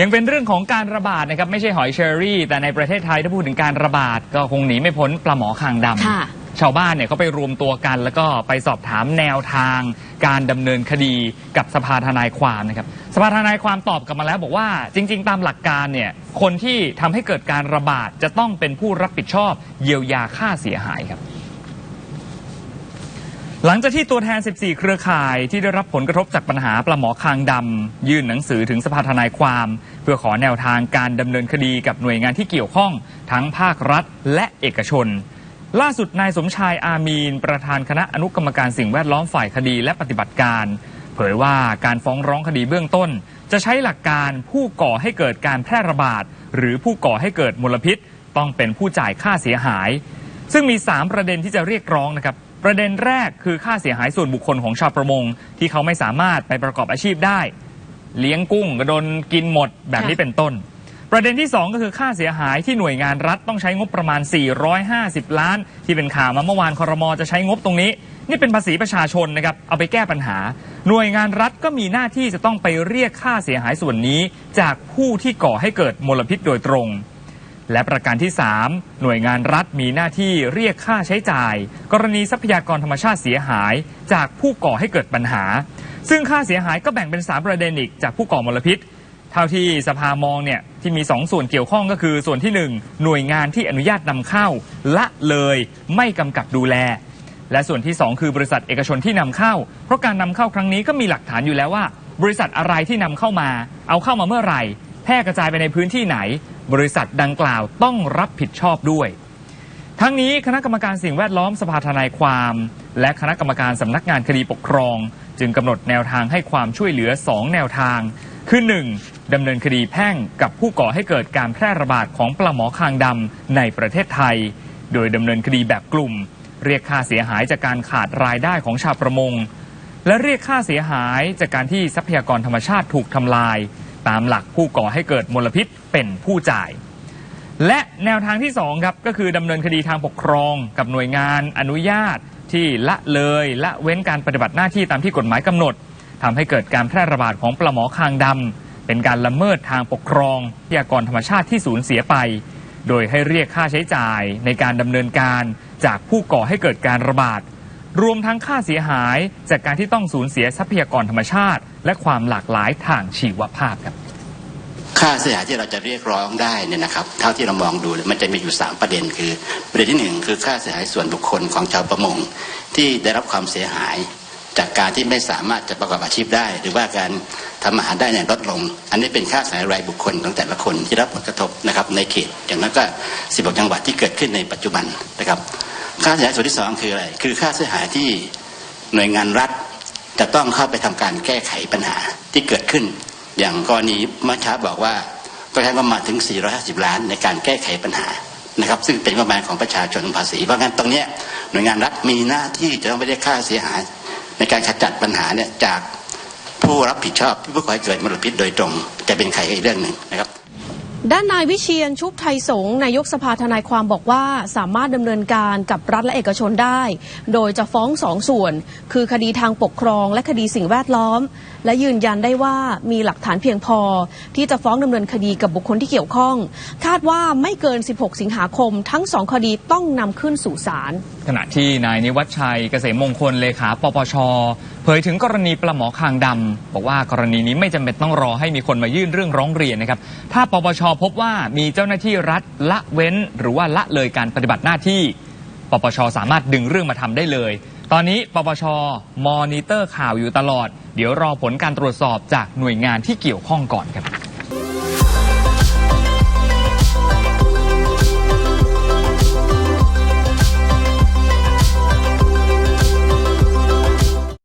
ยังเป็นเรื่องของการระบาดนะครับไม่ใช่หอยเชอรี่ แต่ในประเทศไทยถ้าพูดถึงการระบาดก็คงหนีไม่พ้นปลาหมอคางดำ ค่ะ ชาวบ้านเนี่ยเขาไปรวมตัวกัน แล้วก็ไปสอบถามแนวทาง การดำเนินคดีกับสภาทนายความนะครับสภาทนายความตอบกลับมาแล้วบอกว่าจริง ๆ ตามหลักการเนี่ยคนที่ทำให้เกิดการระบาดจะต้องเป็นผู้รับผิดชอบเยียวยาค่าเสียหายครับ หลังจากที่ตัวแทน 14 เครือข่ายที่ได้รับผลกระทบจากปัญหาปลาหมอคางดำ ยื่นหนังสือถึงสภาทนายความ เพื่อขอแนวทางการดำเนินคดีกับหน่วยงานที่เกี่ยวข้อง ทั้งภาครัฐและเอกชน ล่าสุดนายสมชายอามีน ประธานคณะอนุกรรมการสิ่งแวดล้อมฝ่ายคดีและปฏิบัติการ เผยว่าการฟ้องร้องคดีเบื้องต้น จะใช้หลักการผู้ก่อให้เกิดการแพร่ระบาด หรือผู้ก่อให้เกิดมลพิษ ต้องเป็นผู้จ่ายค่าเสียหาย ซึ่งมี 3 ประเด็นที่จะเรียกร้องนะครับ ประเด็นแรกคือค่าเสียหายส่วนบุคคลของชาวประมง ที่เขาไม่สามารถไปประกอบอาชีพได้ เลี้ยงกุ้งก็โดนกินหมดแบบนี้เป็นต้น ประเด็นที่ 2 ก็คือค่าเสียหายที่หน่วยงานรัฐต้องใช้งบประมาณ 450 ล้าน ที่เป็นข่าวมาเมื่อวานคอรมอจะใช้งบตรงนี้ นี่เป็นภาษีประชาชนนะครับเอาไปแก้ปัญหา หน่วยงานรัฐก็มีหน้าที่จะต้องไปเรียกค่าเสียหายส่วนนี้ จากผู้ที่ก่อให้เกิดมลพิษโดยตรง และประการที่ 3 หน่วยงานรัฐมีหน้าที่เรียกค่าใช้จ่าย กรณีทรัพยากรธรรมชาติเสียหาย จากผู้ก่อให้เกิดปัญหา ซึ่งค่าเสียหายก็แบ่งเป็น 3 ประเด็นอีกจากผู้ก่อมลพิษ เท่าที่สภามองเนี่ยที่มี 2 ส่วนเกี่ยวข้องก็คือส่วนที่ 1 หน่วยงานที่อนุญาตนำเข้า ละเลยไม่กำกับดูแล และส่วนที่ 2 คือบริษัทเอกชนที่นำเข้า เพราะการนำเข้าครั้งนี้ก็มีหลักฐานอยู่แล้วว่า บริษัทอะไรที่นำเข้ามา เอาเข้ามาเมื่อไหร่แพร่กระจายไปในพื้นที่ไหนบริษัทดังกล่าวต้องรับผิดชอบด้วย ทั้งนี้คณะกรรมการสิ่งแวดล้อมสภาทนายความ และคณะกรรมการสำนักงานคดีปกครอง จึงกำหนดแนวทางให้ความช่วยเหลือ 2 แนวทาง คือ 1. ดำเนินคดีแพ่งกับผู้ก่อให้เกิดการแพร่ระบาดของปลาหมอคางดำในประเทศไทย โดยดำเนินคดีแบบกลุ่ม เรียกค่าเสียหายจากการขาดรายได้ของชาวประมงและเรียกค่าเสียหายจากการที่ทรัพยากรธรรมชาติถูกทำลาย ตามหลักผู้ก่อให้เกิดมลพิษเป็นผู้จ่าย และแนวทางที่ 2 ครับ ก็คือดำเนินคดีทางปกครองกับหน่วยงานอนุญาตที่ละเลยละเว้นการปฏิบัติหน้าที่ตามที่กฎหมายกำหนดทำให้เกิดการแพร่ระบาดของปลาหมอคางดำเป็นการละเมิดทางปกครองทรัพยากรธรรมชาติที่สูญเสียไป โดยให้เรียกค่าใช้จ่ายในการดำเนินการจากผู้ก่อให้เกิดการระบาด รวมทั้งค่าเสียหายจากการที่ต้องสูญเสียทรัพยากรธรรมชาติ และความหลากหลายทางชีวภาพครับ ค่าเสียหายที่เราจะเรียกร้องได้เนี่ยนะครับ เท่าที่เรามองดูมันจะมีอยู่ 3 ประเด็นคือ ประเด็นที่หนึ่งคือค่าเสียหายส่วนบุคคลของชาวประมง ที่ได้รับความเสียหาย จากการที่ไม่สามารถจะประกอบอาชีพได้ หรือว่าการทำอาหารได้เนี่ยลดลง อันนี้เป็นค่าเสียหายรายบุคคลของแต่ละคนที่รับผลกระทบนะครับในเขตอย่างนั้นก็16จังหวัดที่เกิดขึ้นในปัจจุบันนะครับ ค่าเสียหายส่วนที่สองคืออะไร คือค่าเสียหายที่หน่วยงานรัฐจะต้องเข้าไปทำการแก้ไขปัญหาที่เกิดขึ้น อย่างกรณีเมื่อเช้าบอกว่าก็ใช้ประมาณถึง 450 ล้านในการแก้ไขปัญหานะครับ ซึ่งเป็นประมาณของประชาชนภาษี เพราะงั้นตรงนี้หน่วยงานรัฐมีหน้าที่จะต้องไปเรียกค่าเสียหาย ในการขจัดปัญหาเนี่ยจากผู้รับผิดชอบผู้ก่อให้เกิดมลพิษโดยตรง จะเป็นใครอีกเรื่องหนึ่งนะครับ ด้านนายวิเชียนชุบไทยสงนายกสภาทนายความบอกว่าสามารถดำเนินการกับรัฐและเอกชนได้ โดยจะฟ้องสองส่วน คือคดีทางปกครองและคดีสิ่งแวดล้อม และยืนยันได้ว่ามีหลักฐานเพียงพอ ที่จะฟ้องดำเนินคดีกับบุคคลที่เกี่ยวข้อง คาดว่าไม่เกิน 16 สิงหาคม ทั้งสองคดีต้องนำขึ้นสู่ศาลขณะที่นายนิวัฒชัยเกษมมงคลเลขาปปช เผยถึงกรณีปลาหมอคางดำบอกว่ากรณีนี้ไม่จำเป็นต้องรอให้มีคนมายื่นเรื่องร้องเรียนนะครับ ถ้าปปชพบว่ามีเจ้าหน้าที่รัฐละเว้น หรือว่าละเลยการปฏิบัติหน้าที่ ปปชสามารถดึงเรื่องมาทำได้เลย ตอนนี้ปปชมอนิเตอร์ข่าวอยู่ตลอด เดี๋ยวรอผลการตรวจสอบจากหน่วยงานที่เกี่ยวข้องก่อนครับ